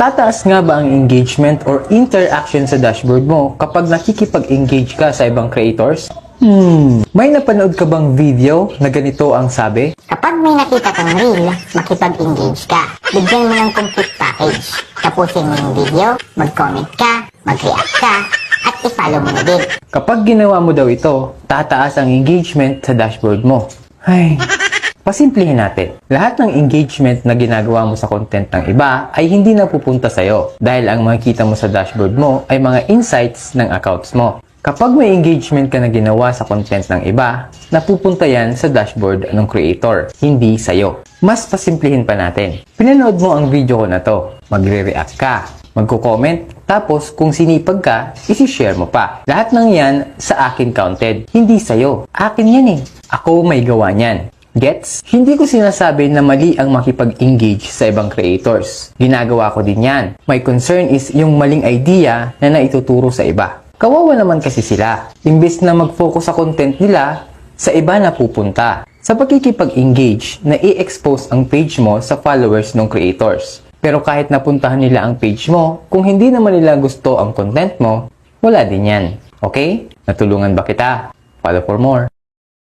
Tataas nga ba ang engagement or interaction sa dashboard mo kapag nakikipag-engage ka sa ibang creators? Hmm, may napanood ka bang video na ganito ang sabi? Kapag may nakita kang reel, makipag-engage ka. Bigyan mo ng complete package. Tapusin mo yung video, mag-comment ka, mag-react ka, at i-follow mo na din. Kapag ginawa mo daw ito, tataas ang engagement sa dashboard mo. Ay, pasimplihin natin. Lahat ng engagement na ginagawa mo sa content ng iba ay hindi na pupunta sa'yo dahil ang makikita mo sa dashboard mo ay mga insights ng accounts mo. Kapag may engagement ka na ginawa sa content ng iba, napupunta yan sa dashboard ng creator, hindi sa'yo. Mas pasimplihin pa natin. Pinanood mo ang video ko na to. Magre-react ka, magko-comment, tapos kung sinipag ka, isi-share mo pa. Lahat ng yan sa akin counted, hindi sa'yo. Akin yan eh. Ako may gawa niyan. Gets? Hindi ko sinasabi na mali ang makipag-engage sa ibang creators. Ginagawa ko din yan. My concern is yung maling idea na naituturo sa iba. Kawawa naman kasi sila. Imbes na mag-focus sa content nila, sa iba na pupunta. Sa pagkikipag-engage, na i-expose ang page mo sa followers ng creators. Pero kahit napuntahan nila ang page mo, kung hindi naman nila gusto ang content mo, wala din yan. Okay? Natulungan ba kita? Follow for more.